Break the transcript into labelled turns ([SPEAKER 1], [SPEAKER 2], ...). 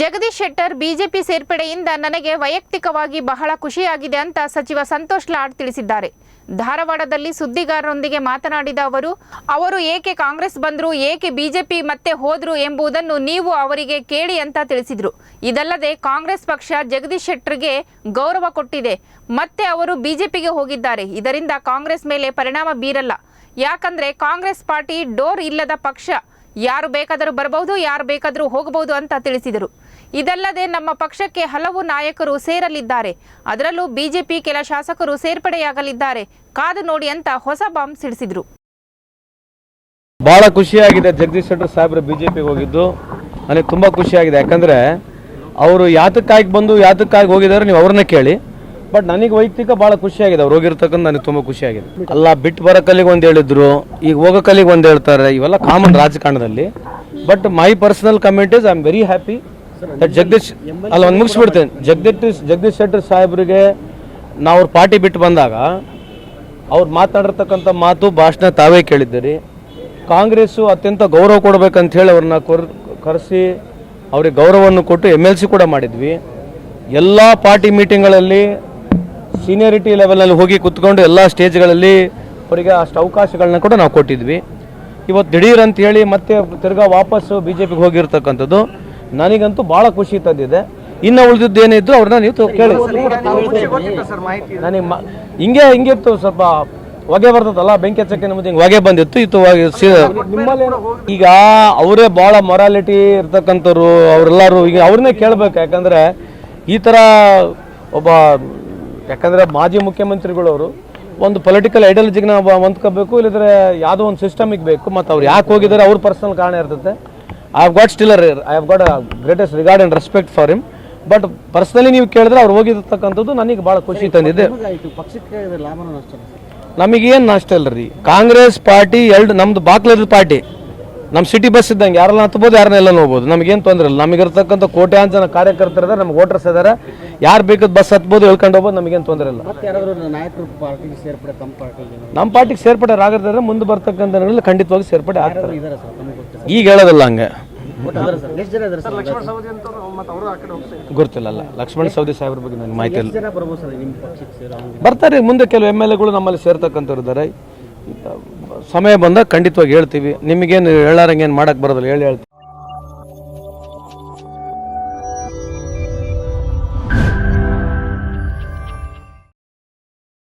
[SPEAKER 1] Jagadish Shettar BJP ಸೇರ್ಪಡೆಯಿಂದ ನನಗೆ ವೈಯಕ್ತಿಕವಾಗಿ ಬಹಳ ಖುಷಿಯಾಗಿದೆ ಅಂತ ಸಚಿವ ಸಂತೋಷ್ ಲಾಡ್ ತಿಳಿಸಿದ್ದಾರೆ. ಧಾರವಾಡದಲ್ಲಿ ಸುದ್ದಿಗಾರರೊಂದಿಗೆ ಮಾತನಾಡಿದ ಅವರು ಅವರು ಏಕೆ ಕಾಂಗ್ರೆಸ್ ಬಂದ್ರು, ಏಕೆ ಬಿಜೆಪಿ ಮತ್ತೆ ಹೋದ್ರು ಎಂಬುದನ್ನು ನೀವು ಅವರಿಗೆ ಕೇಳಿ ಅಂತ ತಿಳಿಸಿದರು. ಇದಲ್ಲದೆ ಕಾಂಗ್ರೆಸ್ ಪಕ್ಷ ಜಗದೀಶ್ ಶೆಟ್ಟರ್ಗೆ ಗೌರವ ಕೊಟ್ಟಿದೆ. ಮತ್ತೆ ಅವರು ಬಿಜೆಪಿಗೆ ಹೋಗಿದ್ದಾರೆ. ಇದರಿಂದ ಕಾಂಗ್ರೆಸ್ ಮೇಲೆ ಪರಿಣಾಮ ಬೀರಲ್ಲ. ಯಾಕಂದ್ರೆ ಕಾಂಗ್ರೆಸ್ ಪಾರ್ಟಿ ಡೋರ್ ಇಲ್ಲದ ಪಕ್ಷ. ಯಾರು ಬೇಕಾದರೂ ಬರಬಹುದು ಯಾರು ಬೇಕಾದರೂ ಹೋಗಬಹುದು ಅಂತ ತಿಳಿಸಿದರು. ಇದಲ್ಲದೆ ನಮ್ಮ ಪಕ್ಷಕ್ಕೆ ಹಲವು ನಾಯಕರು ಸೇರಲಿದ್ದಾರೆ. ಅದರಲ್ಲೂ ಬಿಜೆಪಿ ಕೆಲ ಶಾಸಕರು ಸೇರ್ಪಡೆಯಾಗಲಿದ್ದಾರೆ. ಕಾದು ನೋಡಿ ಅಂತ ಹೊಸ ಬಾಂಬ್ ಸಿಡಿಸಿದರು.
[SPEAKER 2] ಬಹಳ ಖುಷಿಯಾಗಿದೆ ಜಗದೀಶ್ ಶೆಟ್ಟರ್ ಸಾಹೇಬರು ಬಿ ಜೆ ಪಿಗೆ ಹೋಗಿದ್ದು. ನನಗೆ ತುಂಬ ಖುಷಿಯಾಗಿದೆ. ಯಾಕಂದರೆ ಅವರು ಯಾತಕ್ಕಾಗಿ ಬಂದು ಯಾತಕ್ಕಾಗಿ ಹೋಗಿದ್ದಾರೆ ನೀವು ಅವ್ರನ್ನ ಕೇಳಿ. ಬಟ್ ನನಗೆ ವೈಯಕ್ತಿಕ ಭಾಳ ಖುಷಿಯಾಗಿದೆ, ಅವ್ರು ಹೋಗಿರ್ತಕ್ಕಂಥ ನನಗೆ ತುಂಬ ಖುಷಿಯಾಗಿದೆ. ಅಲ್ಲ ಬಿಟ್ಟು ಬರೋ ಕಲ್ಲಿಗೆ ಒಂದು ಹೇಳಿದ್ರು, ಈಗ ಹೋಗೋ ಕಲ್ಲಿಗೆ ಒಂದು ಹೇಳ್ತಾರೆ, ಇವೆಲ್ಲ ಕಾಮನ್ ರಾಜಕಾರಣದಲ್ಲಿ. But my personal comment is I am very happy that Jagadish ಅಲ್ಲ, ಒಂದು ಮುಗಿಸ್ಬಿಡ್ತೇನೆ. ಜಗದೀಶ್ ಜಗದೀಶ್ ಶೆಟ್ಟರ್ ಸಾಹೇಬ್ರಿಗೆ ನಾವು ಅವ್ರ ಪಾರ್ಟಿ ಬಿಟ್ಟು ಬಂದಾಗ, ಅವ್ರು ಮಾತಾಡಿರ್ತಕ್ಕಂಥ ಮಾತು ಭಾಷಣ ತಾವೇ ಕೇಳಿದ್ದೀರಿ. ಕಾಂಗ್ರೆಸ್ಸು ಅತ್ಯಂತ ಗೌರವ ಕೊಡ್ಬೇಕಂತ ಹೇಳಿ ಅವ್ರನ್ನ ಕೊರ್ ಕರೆಸಿ, ಅವ್ರಿಗೆ ಗೌರವವನ್ನು ಕೊಟ್ಟು ಎಂ ಎಲ್ ಸಿ ಕೂಡ ಮಾಡಿದ್ವಿ. ಎಲ್ಲ ಪಾರ್ಟಿ ಮೀಟಿಂಗ್ಗಳಲ್ಲಿ ಸೀನಿಯರಿಟಿ ಲೆವೆಲಲ್ಲಿ ಹೋಗಿ ಕುತ್ಕೊಂಡು ಎಲ್ಲ ಸ್ಟೇಜ್ಗಳಲ್ಲಿ ಅವರಿಗೆ ಅಷ್ಟು ಅವಕಾಶಗಳನ್ನ ಕೂಡ ನಾವು ಕೊಟ್ಟಿದ್ವಿ. ಇವತ್ತು ದಿಢೀರ್ ಅಂತ ಹೇಳಿ ಮತ್ತೆ ತಿರ್ಗಾ ವಾಪಸ್ಸು ಬಿ ಜೆ ಪಿಗೆ ಹೋಗಿರ್ತಕ್ಕಂಥದ್ದು ನನಗಂತೂ ಭಾಳ ಖುಷಿ ತಂದಿದೆ. ಇನ್ನು ಉಳಿದಿದ್ದು ಏನಿದ್ರು ಅವ್ರನ್ನ ನೀವು ಕೇಳಿ. ನನಗೆ ಹಿಂಗೆ ಹಿಂಗಿತ್ತು ಸ್ವಲ್ಪ ಹೊಗೆ ಬರ್ತದಲ್ಲ, ಬೆಂಕಿ ಚಕ್ಕೆ ನಮ್ದು ಹಿಂಗೆ ಹೊಗೆ ಬಂದಿತ್ತು, ಇತ್ತು ಈಗ ಅವರೇ ಭಾಳ ಮೊರಾಲಿಟಿ ಇರ್ತಕ್ಕಂಥವ್ರು, ಅವರೆಲ್ಲರೂ ಈಗ ಅವ್ರನ್ನೇ ಕೇಳ್ಬೇಕು. ಯಾಕಂದರೆ ಈ ಥರ ಒಬ್ಬ ಯಾಕಂದ್ರೆ ಮಾಜಿ ಮುಖ್ಯಮಂತ್ರಿಗಳವರು ಒಂದು ಪೊಲಿಟಿಕಲ್ ಐಡಿಯಾಲಜಿಗೆ ನಾವು ಹೊಂದ್ಕೋಬೇಕು ಇಲ್ಲದ್ರೆ ಯಾವುದೋ ಒಂದು ಸಿಸ್ಟಮಿಗೆ ಬೇಕು. ಮತ್ತು ಅವ್ರು ಯಾಕೆ ಹೋಗಿದ್ದಾರೆ ಅವ್ರ ಪರ್ಸನಲ್ ಕಾರಣ ಇರ್ತದೆ I have got still I have got greatest regard and respect for him but personally ನೀವು ಕೇಳಿದ್ರೆ ಅವ್ರು ಹೋಗಿರ್ತಕ್ಕಂಥದ್ದು ನನಗೆ ಭಾಳ ಖುಷಿ ತಂದಿದೆ. ನಮಗೇನು ನಷ್ಟ ಇಲ್ಲ ರೀ ಕಾಂಗ್ರೆಸ್ ಪಾರ್ಟಿ ಎರಡು ನಮ್ಮದು ಬಾಕ್ಲದ ಪಾರ್ಟಿ. ನಮ್ಮ ಸಿಟಿ ಬಸ್ ಇದ್ದಂಗೆ ಯಾರೆಲ್ಲ ಹತ್ಬೋದು ಯಾರನ್ನ ಎಲ್ಲ ಹೋಗ್ಬೋದು ನಮಗೇನು ತೊಂದರೆ ಇಲ್ಲ. ನಮಗಿರ್ತಕ್ಕಂಥ ಕೋಟ್ಯಾಂತರ ಜನ ಕಾರ್ಯಕರ್ತರು ಇದ್ದಾರೆ ನಮ್ಗೆ ವೋಟರ್ಸ್ ಇದ್ದಾರೆ ಯಾರು ಬೇಕಾದ ಬಸ್ ಹತ್ಬೋದು ಹೇಳ್ಕೊಂಡು ಹೋಗ್ಬೋದು ನಮಗೇನು ತೊಂದರೆ ಇಲ್ಲ. ನಮ್ಮ ಪಾರ್ಟಿಗೆ ಸೇರ್ಪಡೆ ಆಗಿರ್ತಾರೆ ಮುಂದೆ ಬರ್ತಕ್ಕಂಥ ಖಂಡಿತವಾಗಿ ಸೇರ್ಪಡೆ ಆಗ್ತಾರೆ. ಈಗ ಹೇಳೋದಿಲ್ಲ ಹಂಗೆ. ಗೊತ್ತಿಲ್ಲ ಲಕ್ಷ್ಮಣ ಸವದಿ ಸಾಹೇಬ್ರ ಬಗ್ಗೆ ನನಗೆ ಮಾಹಿತಿ ಇಲ್ಲ. ಬರ್ತಾರೆ ಮುಂದೆ ಕೆಲವು ಎಂ ಎಲ್ ಎಗಳು ನಮ್ಮಲ್ಲಿ ಸೇರ್ತಕ್ಕಂಥವ್ರು ಇದ್ದಾರೆ ಸಮಯ ಬಂದಾಗ ಖಂಡಿತವಾಗಿ ಹೇಳ್ತೀವಿ. ನಿಮಗೇನು ಹೇಳಾರಂಗೇನು ಮಾಡಕ್ಕೆ ಬರೋದಿಲ್ಲ ಹೇಳಿ ಹೇಳ್ತೀವಿ.